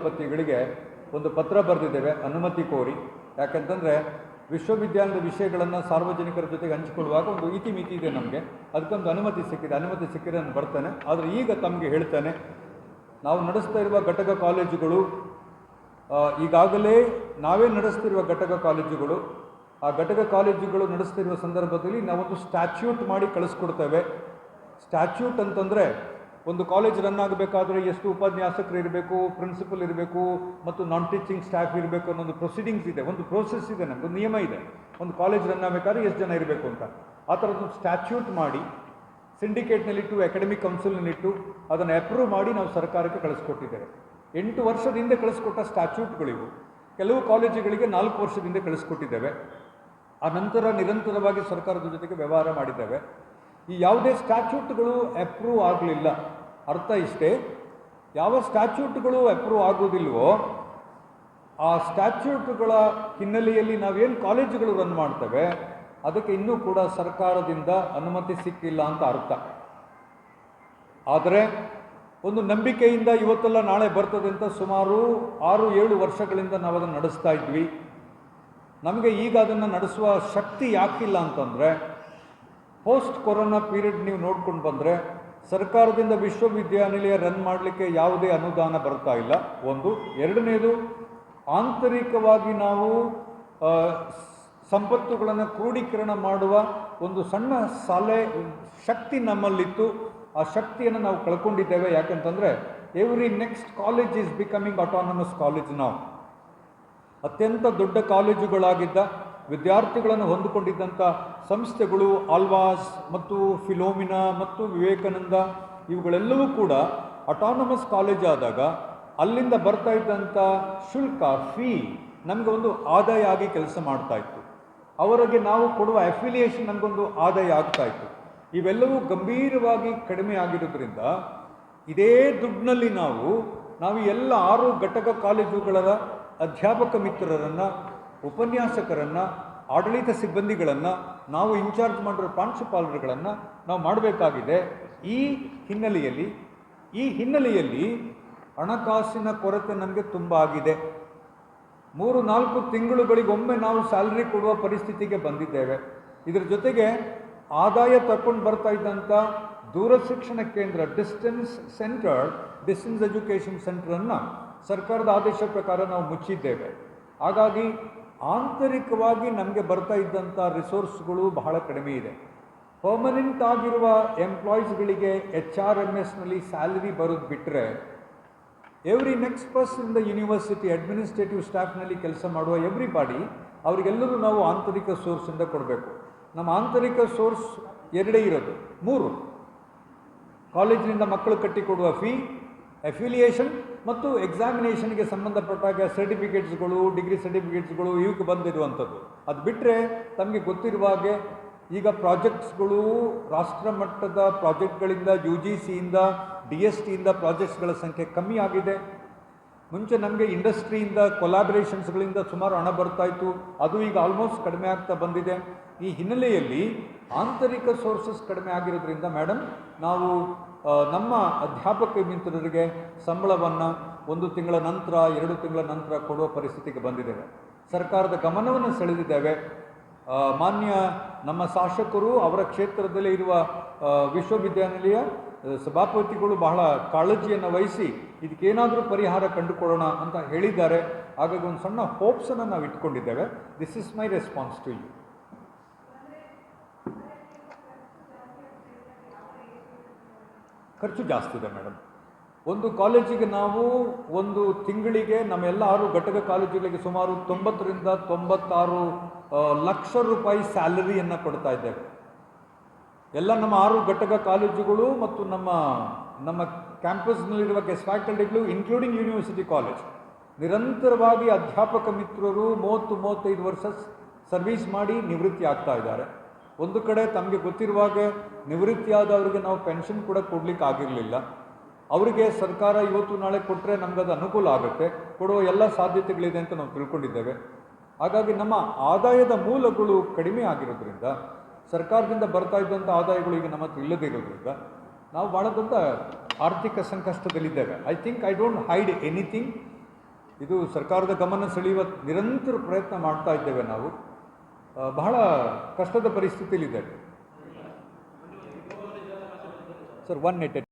ಕುಲಪತಿಗಳಿಗೆ ಒಂದು ಪತ್ರ ಬರೆದಿದ್ದೇವೆ, ಅನುಮತಿ ಕೋರಿ. ಯಾಕಂತಂದರೆ ವಿಶ್ವವಿದ್ಯಾಲಯದ ವಿಷಯಗಳನ್ನು ಸಾರ್ವಜನಿಕರ ಜೊತೆಗೆ ಹಂಚಿಕೊಳ್ಳುವಾಗ ಒಂದು ಇತಿಮಿತಿ ಇದೆ ನಮಗೆ. ಅದಕ್ಕೊಂದು ಅನುಮತಿ ಸಿಕ್ಕಿದೆ. ಅನುಮತಿ ಸಿಕ್ಕಿದೆ ನಾನು ಬರ್ತಾನೆ. ಆದರೆ ಈಗ ತಮಗೆ ಹೇಳ್ತಾನೆ, ನಾವು ನಡೆಸ್ತಾ ಇರುವ ಘಟಕ ಕಾಲೇಜುಗಳು ಈಗಾಗಲೇ ನಾವೇ ನಡೆಸ್ತಿರುವ ಘಟಕ ಕಾಲೇಜುಗಳು, ಆ ಘಟಕ ಕಾಲೇಜುಗಳು ನಡೆಸ್ತಿರುವ ಸಂದರ್ಭದಲ್ಲಿ ನಾವೊಂದು ಸ್ಟ್ಯಾಚ್ಯೂಟ್ ಮಾಡಿ ಕಳಿಸ್ಕೊಡ್ತೇವೆ. ಸ್ಟ್ಯಾಚ್ಯೂಟ್ ಅಂತಂದರೆ ಒಂದು ಕಾಲೇಜ್ ರನ್ ಆಗಬೇಕಾದ್ರೆ ಎಷ್ಟು ಉಪನ್ಯಾಸಕರು ಇರಬೇಕು ಪ್ರಿನ್ಸಿಪಲ್ ಇರಬೇಕು, ಮತ್ತು ನಾನ್ ಟೀಚಿಂಗ್ ಸ್ಟಾಫ್ ಇರಬೇಕು ಅನ್ನೋ ಒಂದು ಪ್ರೊಸೀಡಿಂಗ್ಸ್ ಇದೆ. ಒಂದು ಪ್ರೋಸೆಸ್ ಇದೆ ನಮ್ಮದು ನಿಯಮ ಇದೆ. ಒಂದು ಕಾಲೇಜ್ ರನ್ ಆಗಬೇಕಾದ್ರೆ ಎಷ್ಟು ಜನ ಇರಬೇಕು ಅಂತ. ಆ ಥರದ್ದು ಸ್ಟ್ಯಾಚ್ಯೂಟ್ ಮಾಡಿ ಸಿಂಡಿಕೇಟ್ನಲ್ಲಿಟ್ಟು ಅಕಾಡೆಮಿಕ್ ಕೌನ್ಸಿಲ್ನಲ್ಲಿಟ್ಟು ಅದನ್ನು ಅಪ್ರೂವ್ ಮಾಡಿ ನಾವು ಸರ್ಕಾರಕ್ಕೆ ಕಳಿಸ್ಕೊಟ್ಟಿದ್ದೇವೆ. ಎಂಟು ವರ್ಷದ ಹಿಂದೆ ಕಳಿಸ್ಕೊಟ್ಟ ಸ್ಟ್ಯಾಚ್ಯೂಟ್ಗಳಿವು ಕೆಲವು ಕಾಲೇಜುಗಳಿಗೆ ನಾಲ್ಕು ವರ್ಷದಿಂದ ಕಳಿಸ್ಕೊಟ್ಟಿದ್ದೇವೆ. ಆ ನಂತರ ನಿರಂತರವಾಗಿ ಸರ್ಕಾರದ ಜೊತೆಗೆ ವ್ಯವಹಾರ ಮಾಡಿದ್ದೇವೆ. ಈ ಯಾವುದೇ ಸ್ಟ್ಯಾಚ್ಯೂಟ್ಗಳು ಅಪ್ರೂವ್ ಆಗಲಿಲ್ಲ. ಅರ್ಥ ಇಷ್ಟೇ? ಯಾವ ಸ್ಟ್ಯಾಚ್ಯೂಟ್ಗಳು ಅಪ್ರೂವ್ ಆಗೋದಿಲ್ವೋ, ಆ ಸ್ಟ್ಯಾಚ್ಯೂಟ್ಗಳ ಹಿನ್ನೆಲೆಯಲ್ಲಿ ನಾವೇನು ಕಾಲೇಜುಗಳು ರನ್ ಮಾಡ್ತೇವೆ, ಅದಕ್ಕೆ ಇನ್ನೂ ಕೂಡ ಸರ್ಕಾರದಿಂದ ಅನುಮತಿ ಸಿಕ್ಕಿಲ್ಲ ಅಂತ ಅರ್ಥ. ಆದರೆ ಒಂದು ನಂಬಿಕೆಯಿಂದ ಇವತ್ತೆಲ್ಲ ನಾಳೆ ಬರ್ತದೆ ಅಂತ ಸುಮಾರು ಆರು, ಏಳು ವರ್ಷಗಳಿಂದ ನಾವು ಅದನ್ನು ನಡೆಸ್ತಾ ಇದ್ವಿ. ನಮಗೆ ಈಗ ಅದನ್ನು ನಡೆಸುವ ಶಕ್ತಿ ಯಾಕಿಲ್ಲ ಅಂತಂದರೆ ಪೋಸ್ಟ್ ಕೊರೋನಾ ಪೀರಿಯಡ್ ನೀವು ನೋಡ್ಕೊಂಡು ಬಂದರೆ ಸರ್ಕಾರದಿಂದ ವಿಶ್ವವಿದ್ಯಾನಿಲಯ ರನ್ ಮಾಡಲಿಕ್ಕೆ ಯಾವುದೇ ಅನುದಾನ ಬರ್ತಾ ಇಲ್ಲ. ಒಂದು. ಎರಡನೇದು, ಆಂತರಿಕವಾಗಿ ನಾವು ಸಂಪತ್ತುಗಳನ್ನು ಕ್ರೋಢೀಕರಣ ಮಾಡುವ ಒಂದು ಸಣ್ಣ ಸಲೆ, ಶಕ್ತಿ ನಮ್ಮಲ್ಲಿತ್ತು. ಆ ಶಕ್ತಿಯನ್ನು ನಾವು ಕಳ್ಕೊಂಡಿದ್ದೇವೆ. ಯಾಕಂತಂದರೆ every next college is becoming autonomous college ನಾವು ಅತ್ಯಂತ ದೊಡ್ಡ ಕಾಲೇಜುಗಳಾಗಿದ್ದ ವಿದ್ಯಾರ್ಥಿಗಳನ್ನು ಹೊಂದಿಕೊಂಡಿದ್ದಂಥ ಸಂಸ್ಥೆಗಳು ಆಲ್ವಾಸ್ ಮತ್ತು ಫಿಲೋಮಿನಾ ಮತ್ತು ವಿವೇಕಾನಂದ ಇವುಗಳೆಲ್ಲವೂ ಕೂಡ ಅಟಾನಮಸ್ ಕಾಲೇಜ್ ಆದಾಗ ಅಲ್ಲಿಂದ ಬರ್ತಾ ಇದ್ದಂಥ ಶುಲ್ಕ ಫೀ ನಮಗೆ ಒಂದು ಆದಾಯ ಆಗಿ ಕೆಲಸ ಮಾಡ್ತಾ ಇತ್ತು. ಅವರಿಗೆ ನಾವು ಕೊಡುವ ಅಫಿಲಿಯೇಷನ್ ನಮಗೊಂದು ಆದಾಯ ಆಗ್ತಾ ಇತ್ತು. ಇವೆಲ್ಲವೂ ಗಂಭೀರವಾಗಿ ಕಡಿಮೆ ಆಗಿರೋದ್ರಿಂದ ಇದೇ ದುಡ್ಡಿನಲ್ಲಿ ನಾವು ನಾವು ಎಲ್ಲ ಆರು ಘಟಕ ಕಾಲೇಜುಗಳ ಅಧ್ಯಾಪಕ ಮಿತ್ರರನ್ನು ಉಪನ್ಯಾಸಕರನ್ನು, ಆಡಳಿತ ಸಿಬ್ಬಂದಿಗಳನ್ನು, ನಾವು ಇನ್ಚಾರ್ಜ್ ಮಾಡಿರೋ ಪ್ರಾಂಶುಪಾಲರುಗಳನ್ನು ನಾವು ಮಾಡಬೇಕಾಗಿದೆ. ಈ ಹಿನ್ನೆಲೆಯಲ್ಲಿ ಈ ಹಿನ್ನೆಲೆಯಲ್ಲಿ ಹಣಕಾಸಿನ ಕೊರತೆ ನಮಗೆ ತುಂಬ ಆಗಿದೆ. ಮೂರು, ನಾಲ್ಕು ತಿಂಗಳುಗಳಿಗೊಮ್ಮೆ ನಾವು ಸ್ಯಾಲ್ರಿ ಕೊಡುವ ಪರಿಸ್ಥಿತಿಗೆ ಬಂದಿದ್ದೇವೆ. ಇದರ ಜೊತೆಗೆ ಆದಾಯ ತಕೊಂಡು ಬರ್ತಾ ಇದ್ದಂಥ ದೂರ ಶಿಕ್ಷಣ ಕೇಂದ್ರ ಡಿಸ್ಟೆನ್ಸ್ ಸೆಂಟರ್, ಡಿಸ್ಟೆನ್ಸ್ ಎಜುಕೇಷನ್ ಸೆಂಟರನ್ನು ಸರ್ಕಾರದ ಆದೇಶ ಪ್ರಕಾರ ನಾವು ಮುಚ್ಚಿದ್ದೇವೆ. ಹಾಗಾಗಿ ಆಂತರಿಕವಾಗಿ ನಮಗೆ ಬರ್ತಾ ಇದ್ದಂಥ ರಿಸೋರ್ಸ್ಗಳು ಬಹಳ ಕಡಿಮೆ ಇದೆ. ಪರ್ಮನೆಂಟ್ ಆಗಿರುವ ಎಂಪ್ಲಾಯೀಸ್ಗಳಿಗೆ ಎಚ್ ಆರ್ ಎಂ ಎಸ್ನಲ್ಲಿ ಸ್ಯಾಲರಿ ಬರೋದು ಬಿಟ್ಟರೆ every next person in the university administrative ಸ್ಟಾಫ್ನಲ್ಲಿ ಕೆಲಸ ಮಾಡುವ ಎವ್ರಿ ಬಾಡಿ ಅವರಿಗೆಲ್ಲರೂ ನಾವು ಆಂತರಿಕ ಸೋರ್ಸಿಂದ ಕೊಡಬೇಕು. ನಮ್ಮ ಆಂತರಿಕ ಸೋರ್ಸ್ ಎರಡೇ ಇರೋದು. ಮೂರು ಕಾಲೇಜಿನಿಂದ ಮಕ್ಕಳು ಕಟ್ಟಿಕೊಡುವ ಫೀ ಅಫಿಲಿಯೇಷನ್ ಮತ್ತು ಎಕ್ಸಾಮಿನೇಷನ್ಗೆ ಸಂಬಂಧಪಟ್ಟಾಗ ಸರ್ಟಿಫಿಕೇಟ್ಸ್ಗಳು ಡಿಗ್ರಿ ಸರ್ಟಿಫಿಕೇಟ್ಸ್ಗಳು ಇವಕ್ಕೆ ಬಂದಿರುವಂಥದ್ದು. ಅದು ಬಿಟ್ಟರೆ ತಮಗೆ ಗೊತ್ತಿರುವ ಹಾಗೆ ಈಗ ಪ್ರಾಜೆಕ್ಟ್ಸ್ಗಳು ರಾಷ್ಟ್ರ ಮಟ್ಟದ ಪ್ರಾಜೆಕ್ಟ್ಗಳಿಂದ ಯು ಜಿ ಸಿಯಿಂದ ಡಿ ಎಸ್ ಟಿಯಿಂದ ಪ್ರಾಜೆಕ್ಟ್ಸ್ಗಳ ಸಂಖ್ಯೆ ಕಮ್ಮಿ ಆಗಿದೆ. ಮುಂಚೆ ನಮಗೆ ಇಂಡಸ್ಟ್ರಿಯಿಂದ ಕೊಲಾಬ್ರೇಷನ್ಸ್ಗಳಿಂದ ಸುಮಾರು ಹಣ ಬರ್ತಾ ಇತ್ತು ಅದು ಈಗ ಆಲ್ಮೋಸ್ಟ್ ಕಡಿಮೆ ಆಗ್ತಾ ಬಂದಿದೆ. ಈ ಹಿನ್ನೆಲೆಯಲ್ಲಿ ಆಂತರಿಕ ಸೋರ್ಸಸ್ ಕಡಿಮೆ ಆಗಿರೋದ್ರಿಂದ ಮೇಡಮ್ ನಾವು ನಮ್ಮ ಅಧ್ಯಾಪಕ ಮಿತ್ರರಿಗೆ ಸಂಬಳವನ್ನು ಒಂದು ತಿಂಗಳ ನಂತರ, ಎರಡು ತಿಂಗಳ ನಂತರ ಕೊಡುವ ಪರಿಸ್ಥಿತಿಗೆ ಬಂದಿದ್ದೇವೆ. ಸರ್ಕಾರದ ಗಮನವನ್ನು ಸೆಳೆದಿದ್ದೇವೆ. ಮಾನ್ಯ ನಮ್ಮ ಶಾಸಕರು ಅವರ ಕ್ಷೇತ್ರದಲ್ಲಿ ಇರುವ ವಿಶ್ವವಿದ್ಯಾನಿಲಯ ಸಭಾಪತಿಗಳು ಬಹಳ ಕಾಳಜಿಯನ್ನು ವಹಿಸಿ ಇದಕ್ಕೇನಾದರೂ ಪರಿಹಾರ ಕಂಡುಕೊಳ್ಳೋಣ ಅಂತ ಹೇಳಿದ್ದಾರೆ. ಹಾಗಾಗಿ ಒಂದು ಸಣ್ಣ ಹೋಪ್ಸನ್ನು ನಾವು ಇಟ್ಕೊಂಡಿದ್ದೇವೆ. This is my response to you ಖರ್ಚು ಜಾಸ್ತಿ ಇದೆ ಮೇಡಮ್. ಒಂದು ಕಾಲೇಜಿಗೆ ನಾವು ಒಂದು ತಿಂಗಳಿಗೆ ನಮ್ಮೆಲ್ಲ ಆರು ಘಟಕ ಕಾಲೇಜುಗಳಿಗೆ ಸುಮಾರು ತೊಂಬತ್ತರಿಂದ ತೊಂಬತ್ತಾರು ಲಕ್ಷ ರೂಪಾಯಿ ಸ್ಯಾಲರಿಯನ್ನು ಕೊಡ್ತಾ ಇದ್ದೇವೆ. ಎಲ್ಲ ನಮ್ಮ ಆರು ಘಟಕ ಕಾಲೇಜುಗಳು ಮತ್ತು ನಮ್ಮ ನಮ್ಮ ಕ್ಯಾಂಪಸ್ನಲ್ಲಿರುವ ಗೆಸ್ಟ್ ಫ್ಯಾಕಲ್ಟಿಗಳು ಇನ್ಕ್ಲೂಡಿಂಗ್ ಯೂನಿವರ್ಸಿಟಿ ಕಾಲೇಜ್ ನಿರಂತರವಾಗಿ ಅಧ್ಯಾಪಕ ಮಿತ್ರರು ಮೂವತ್ತು ಮೂವತ್ತೈದು ವರ್ಷ ಸರ್ವಿಸ್ ಮಾಡಿ ನಿವೃತ್ತಿ ಆಗ್ತಾ ಇದ್ದಾರೆ. ಒಂದು ಕಡೆ ತಮಗೆ ಗೊತ್ತಿರುವಾಗೆ ನಿವೃತ್ತಿಯಾದವರಿಗೆ ನಾವು ಪೆನ್ಷನ್ ಕೂಡ ಕೊಡಲಿಕ್ಕೆ ಆಗಿರಲಿಲ್ಲ. ಅವರಿಗೆ ಸರ್ಕಾರ ಇವತ್ತು ನಾಳೆ ಕೊಟ್ಟರೆ ಅದು ಅನುಕೂಲ ಆಗುತ್ತೆ. ಕೊಡುವ ಎಲ್ಲ ಸಾಧ್ಯತೆಗಳಿದೆ ಅಂತ ನಾವು ತಿಳ್ಕೊಂಡಿದ್ದೇವೆ. ಹಾಗಾಗಿ ನಮ್ಮ ಆದಾಯದ ಮೂಲಗಳು ಕಡಿಮೆ ಆಗಿರೋದ್ರಿಂದ ಸರ್ಕಾರದಿಂದ ಬರ್ತಾ ಇದ್ದಂಥ ಆದಾಯಗಳು ಈಗ ನಮ್ಮ ಹತ್ರ ಇಲ್ಲದಿರೋದ್ರಿಂದ ನಾವು ಭಾಳ ದೊಡ್ಡ ಆರ್ಥಿಕ ಸಂಕಷ್ಟದಲ್ಲಿದ್ದೇವೆ. I think I don't hide anything ಇದು ಸರ್ಕಾರದ ಗಮನ ಸೆಳೆಯುವ ನಿರಂತರ ಪ್ರಯತ್ನ ಮಾಡ್ತಾ ಇದ್ದೇವೆ ನಾವು. ಬಹಳ ಕಷ್ಟದ ಪರಿಸ್ಥಿತಿಯಲ್ಲಿದ್ದೇವೆ. Sir one eight